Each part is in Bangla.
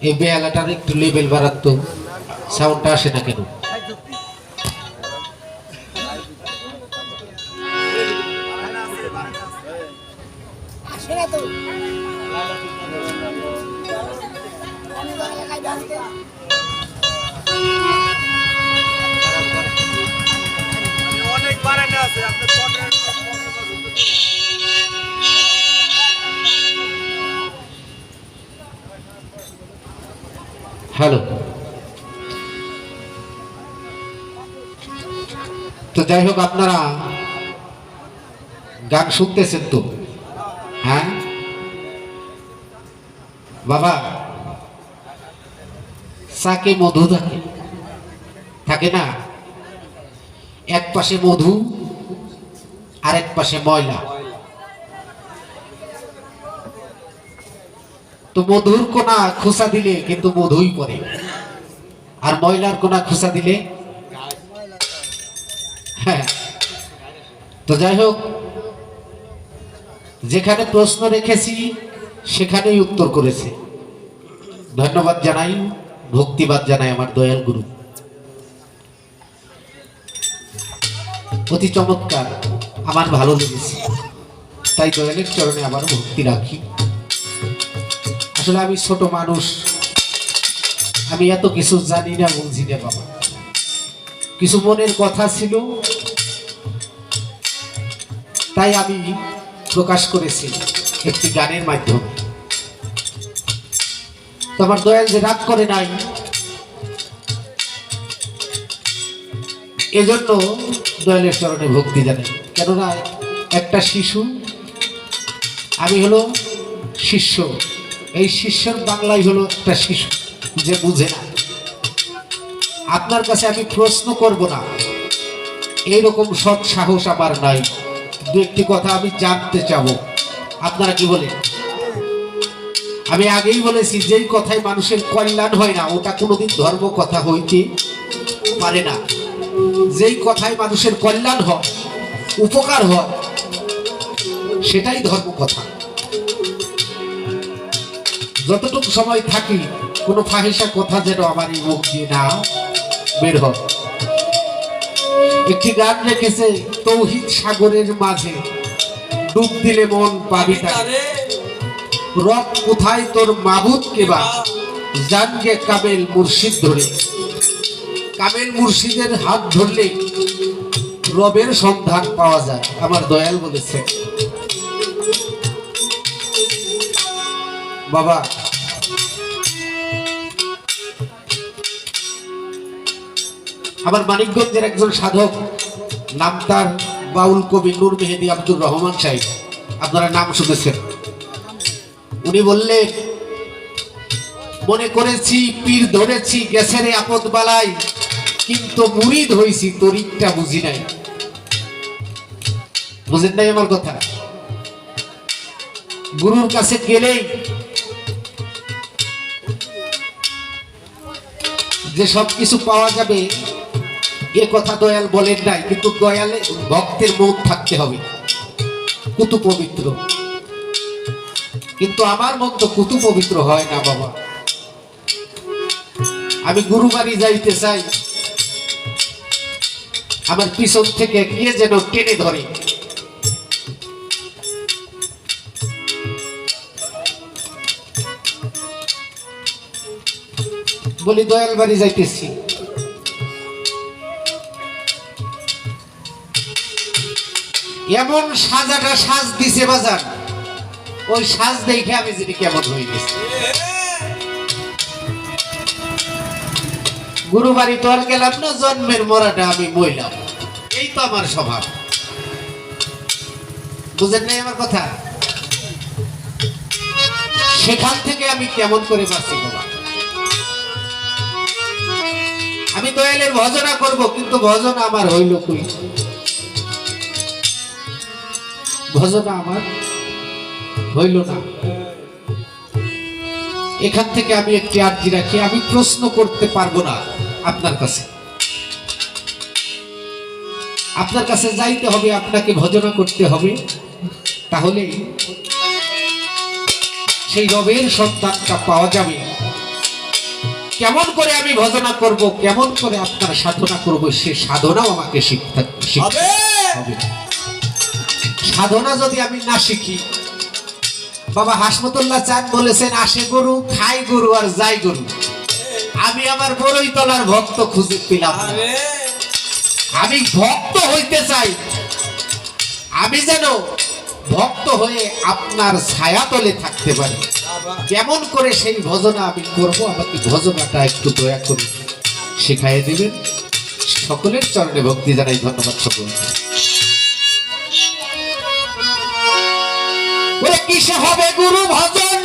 এই বেহালাটার একটু লেভেল বাড়াতো সাউন্ডটা আসে না কেন? তো যাই হোক, আপনারা গান শুনতেছেন তো? হ্যাঁ? বাবা চাকে মধু থাকে। থাকে না? এক পাশে মধু আর এক পাশে ময়লা। তো মধুর কোনা খোসা দিলে কিন্তু মধুই পড়ে। আর ময়লার কোনা খোসা দিলে তো যাই হোক, যেখানে প্রশ্ন রেখেছি, সেখানেই উত্তর করেছে। ধন্যবাদ জানাই, ভক্তিবাদ জানাই আমার দয়াল গুরু। অতি চমৎকার, আমার ভালো লেগেছে। তাই দয়ালের চরণে আবার ভক্তি রাখি। আসলে আমি ছোট মানুষ, আমি এত কিছু জানি না, বুঝি না বাবা। কিছু মনের কথা ছিল। তাই আমি প্রকাশ করেছি একটি গানের মাধ্যমে। তো আমার দয়াল যে রাগ করে নাই, এজন্য দয়ালের চরণে ভক্তি জানাই। কেননা একটা শিশু, আমি হলো শিষ্য। এই শিষ্যর বাংলায় হলো একটা শিশু যে বুঝে না। আপনার কাছে আমি প্রশ্ন করব না। এইরকম সৎ সাহস আমার নাই। দু একটি কথা আমি জানতে চাবো। আপনারা কি বলেন? আমি আগেই বলেছি, যেই কথায় মানুষের কল্যাণ হয় না, ওটা কোনোদিন ধর্ম কথা হইতে পারে না। যেই কথায় মানুষের কল্যাণ হয়, উপকার হয়, সেটাই ধর্ম কথা। যতটুকু সময় থাকি, কোনো ফাহিসা কথা যেন আমার এই মুখ দিয়ে না বের হয় একটি গান রেখেছে তৌহিদ সাগরের মাঝে ডুব দিলে মন পাবি তারে। রব কোথায় তোর মাবুদ কেবা? জানগে কামেল মুর্শিদ ধরে। কামেল মুর্শিদের হাত ধরলে রবের সন্ধান পাওয়া যায়। আমার দয়াল বলেছে বাবা আমার মানিকগঞ্জের একজন সাধক, নাম তার বাউল কবি নূর মেহেদি আব্দুর রহমান সাহেব। আপনারা নাম শুনেছেন। উনি বললেন, মনে করেছি, পীর ধরেছি, গেছে রে আপদ বালাই, কিন্তু মুড়িদ হইছি তরিকটা বুঝি নাই। বুঝেন নাই আমার কথা? গুরুর কাছে গেলেই যে সব কিছু পাওয়া যাবে এ কথা দয়াল বলেন নাই, কিন্তু দয়ালে ভক্তের মন থাকতে হবে। কুতু পবিত্র। কিন্তু আমার মন তো কুতু পবিত্র হয় না, বাবা। আমি গুরু বাড়ি যাইতে চাই। আমার পিছন থেকে কে যেন টেনে ধরে। বলি, দয়াল বাড়ি যাইতেছি। এমন সাজাটা সাজ দিছে বাজার। ওই সাজ দেখে আমি যদি কেমন হয়ে গেছি। গুরু বাড়ি তো আর গেলাম না, জন্মের মরাটা আমি বইলাম এই তো আমার স্বভাব। বুঝেন নাই আমার কথা? সেখান থেকে আমি কেমন করে বাঁচি বাবা? আমি দয়ালের ভজনা করব, কিন্তু ভজন আমার হইল কই? ভজনা আমার হইল না। এখান থেকে আমি একটি আর্জি রাখি আমি প্রশ্ন করতে পারব না আপনার কাছে। আপনার কাছে যাইতে হবে আপনাকে ভজনা করতে হবে। তাহলে সেই রবের সন্তানটা পাওয়া যাবে। কেমন করে আমি ভজনা করব কেমন করে আপনার সাধনা করব সে সাধনাও আমাকে শিখতে শিখতে হবে। হবে। সাধনা যদি আমি না শিখি বাবা হাসমতুল্লাহ চাঁদ বলেছেন আসে গরু খাই গরু আর যাই গরু। আমি আমার বড়ই তলার ভক্ত খুঁজে পেলাম আমি ভক্ত হইতে চাই। আমি যেন ভক্ত হয়ে আপনার ছায়া তলে থাকতে পারি। কেমন করে সেই ভজনা আমি করব আমাকে ভজনাটা একটু দয়া করে শেখাই দিবেন। সকলের চরণে ভক্তি জানাই ধন্যবাদ সকল কিসে হবে গুরু ভজন?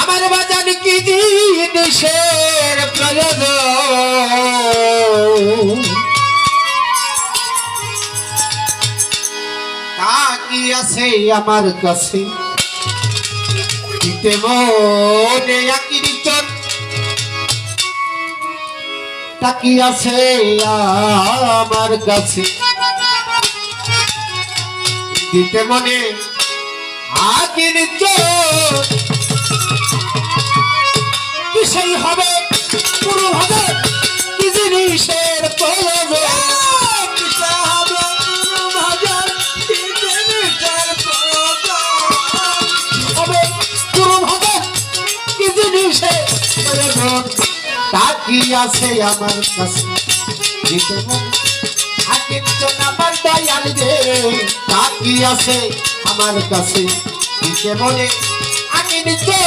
আমার বাজান কি জিনিসের প্রয়োজন? তা কি আছে আমার কাছে। দিতে মনে আকিরিচন তা কি আছে আমার কাছে। দিতে মনে আকিরিচন সেই হবে? পুরো হবে কি জিনিসের প্রয়োজন? কিসে হবে ভজন কি জিনিসের প্রয়োজন হবে? পুরো হবে কি জিনিসে প্রয়োজন? তা কি আছে আমার কাছে। পারি? আগে তো আমার দয়াল যে তা কি আছে আমার কাছে মনে আমি দিতে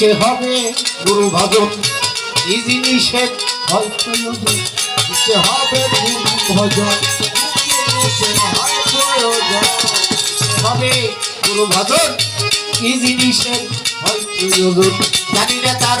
কিসে হবে গুরু ভজন। এই জিনিসের হয় হবে গুরু ভজন। গুরু ভজন জিনিসের জানি না তার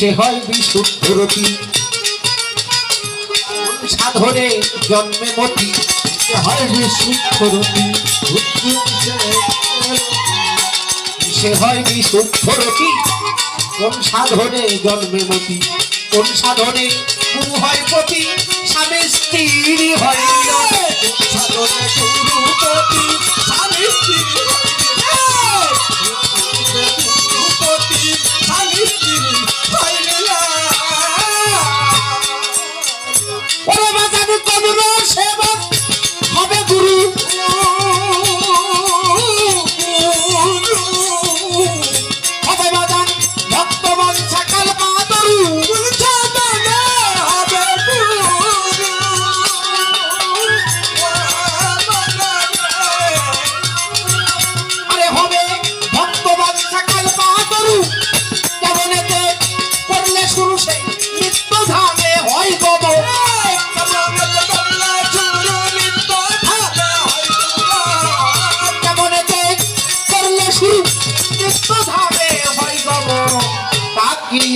কিসে হয় বিশুদ্ধ রতি। সাধনে জন্মে মতি সে হয় বিশুদ্ধ রতি। সে হয় বিশুদ্ধ রতি কোন সাধনে জন্মে মতি? কোন সাধনে গুরু হয় পতি? স্বামী স্ত্রী হয়। সাধনে গুরুপতি স্বামী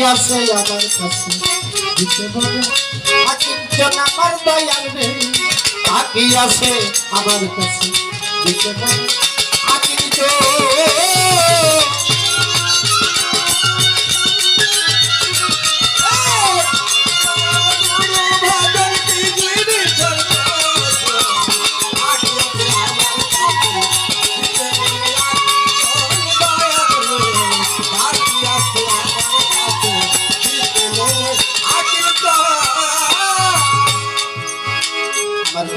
আছে আমার কাছে। দিতে বলে আকিজন আমার দয়াল রে বাকি আছে আমার কাছে। দিতে বলে আকিজন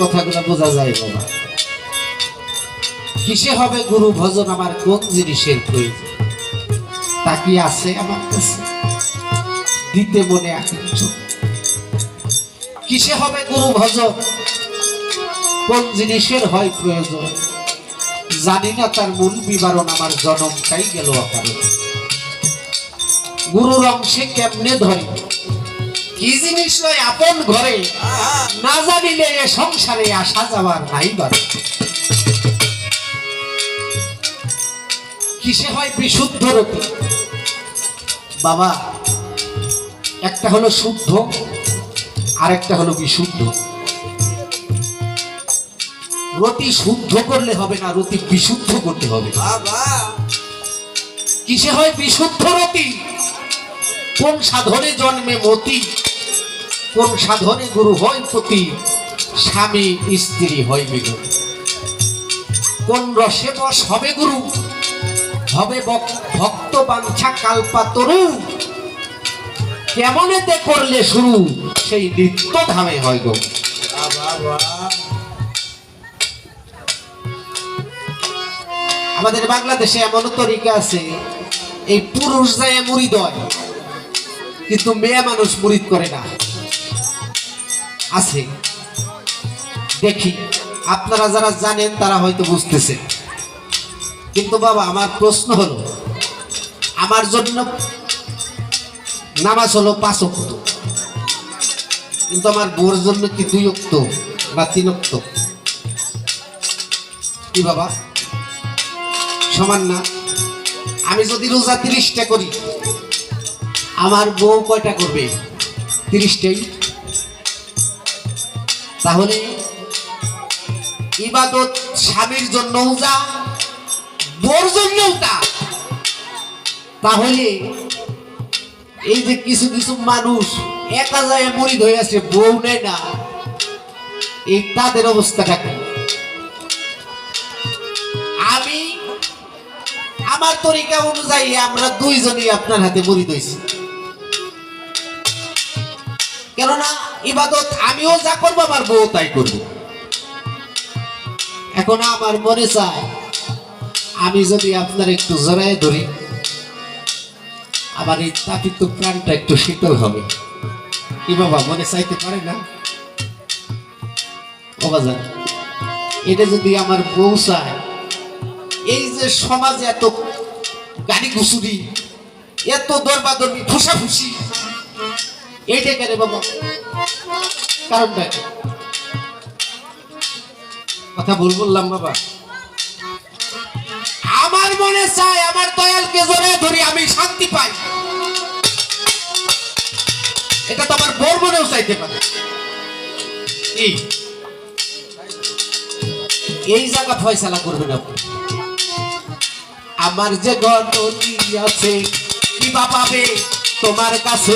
কথাগুলো বোঝা যায় বাবা। কিসে হবে গুরু ভজন আমার? কোন জিনিসের প্রয়োজন? তা কি আছে আমার কাছে? দিতে মনে আকিঞ্চ কিসে হবে গুরু ভজন? কোন জিনিসের হয় প্রয়োজন? জানি না তার মূল বিবরণ আমার জনমটাই গেল অকারণে। গুরুর অংশে কেমনে ধরে কি জিনিস নয় আপন ঘরে? না জানিলে এ সংসারে আসা যাওয়ার নাই কিসে হয় বিশুদ্ধ রতি বাবা একটা হলো শুদ্ধ আর একটা হলো বিশুদ্ধ। রতি শুদ্ধ করলে হবে না রতি বিশুদ্ধ করতে হবে। কিসে হয় বিশুদ্ধ রতি কোন সাধনে জন্মে মতি? কোন সাধনে গুরু হয় পতি? স্বামী, স্ত্রী হয় মিলন কোন রসে বস হবে গুরু? হবে ভক্ত বাঞ্ছা কাল্পা তরু। কেমনেতে করলে শুরু? সেই নিত্য ধামে হয় গো। আমাদের বাংলাদেশে এমন তরিকা আছে, এই পুরুষ যায় মুড়ি দয়। কিন্তু মেয়ে মানুষ মুরিদ করে না। আছে। দেখি, আপনারা যারা জানেন তারা হয়তো বুঝতেছেন। কিন্তু বাবা, আমার প্রশ্ন হলো, আমার জন্য নামাজ হলো পাঁচ অক্ত কিন্তু আমার বোর জন্য কি দুই অক্ত বা তিন অক্ত কি বাবা? সমান না। আমি যদি রোজা তিরিশটা করি আমার বউ কয়টা করবে? তিরিশটাই। তাহলে ইবাদত স্বামীর জন্যও যা বোর জন্যও তা তাহলে এই যে কিছু কিছু মানুষ একা যায় মরিদ হয়ে আছে বউ নেয় না, এই তাদের অবস্থাটা কি? আমি আমার তরিকা অনুযায়ী আমরা দুইজনই আপনার হাতে মরিদ হয়েছি। কেননা ইবাদত আমিও যা করব, আমার বউ তাই করব। এখন আমার মনে চায়, আমি যদি আপনার একটু জড়ায় ধরি, আমার এই তাপিত প্রাণটা একটু শীতল হবে। কি বাবা, মনে চাইতে পারে না? ও বাজার এটা যদি আমার বউ চায়, এই যে সমাজে এত গাড়ি ঘুষুরি এত দরবাদরবি, ফুসাফুসি এইটা কেন বাবা? কারণটা কথা ভুল বললাম বাবা। আমার মনে চায় আমার দয়ালকে জোরে ধরি আমি শান্তি পাই। এটা তো আমার বোর মনেও চাইতে পারে। এই জায়গা ফয়সালা করবেন আপনি আমার যে গণতি আছে, কি বা পাবে? তোমার কাছে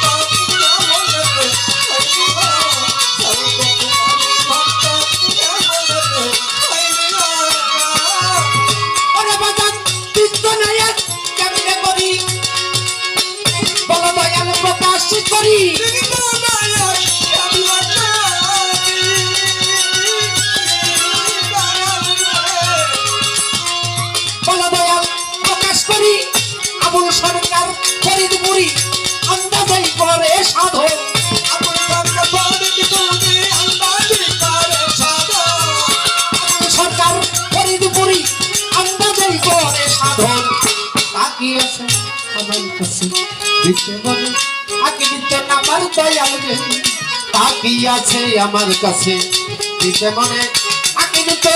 প্রকাশ করি প্রকাশ করি আবুল সরকার ফরিদপুরি আন্দাজাই করে সাধন আবুল সরকার ফরিদপুরি আন্দাজাই করে সাধন তাকিয়েছে আমার কাছে দিতে মনে আগে দিতে আমার দয়াল রে তাকি আছে আমার কাছে দিতে মনে দিতে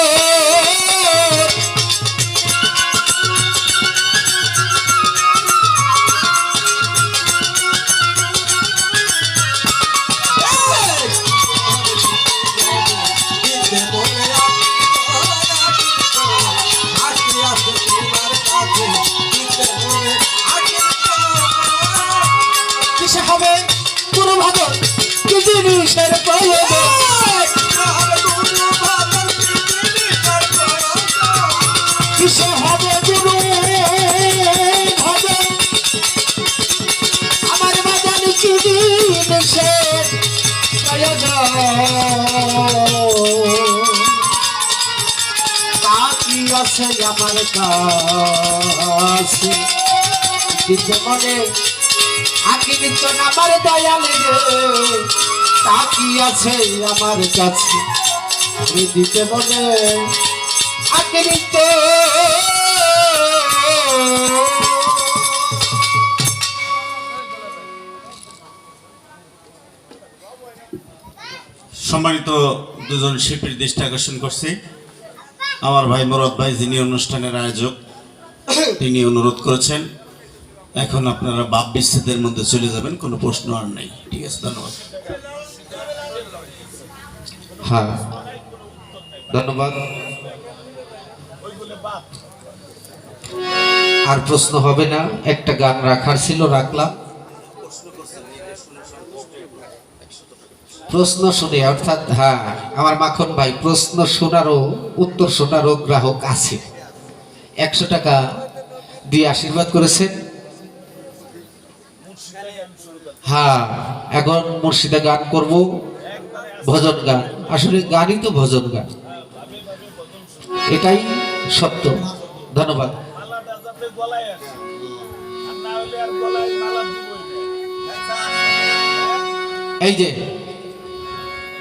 আছে আমার কাছে। কিন্তু মনে আগে কিন্তু আমার দয়ালে তাকি আছে আমার কাছে। দিতে মনে আগে দিতে সম্মানিত দুজন শিল্পীর দৃষ্টি আকর্ষণ করছি। আমার ভাই মরদ ভাই, যিনি অনুষ্ঠানের আয়োজক, তিনি অনুরোধ করেছেন, এখন আপনারা বাপ বিচ্ছেদের মধ্যে চলে যাবেন, কোনো প্রশ্ন আর নেই। ঠিক আছে, ধন্যবাদ। হ্যাঁ ধন্যবাদ। আর প্রশ্ন হবে না, একটা গান রাখার ছিল, রাখলাম। প্রশ্ন শুনে, অর্থাৎ হ্যাঁ আমার মাখন ভাই, প্রশ্ন শোনারও, উত্তর শোনারও গ্রাহক আছে। একশো টাকা দিয়ে আশীর্বাদ করেছেন। হ্যাঁ এখন মুর্শিদা গান করব। ভজন গান। আসলে গানই তো ভজন গান। এটাই সত্য। ধন্যবাদ। এই যে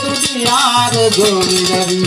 দুনিয়ার গরিবারি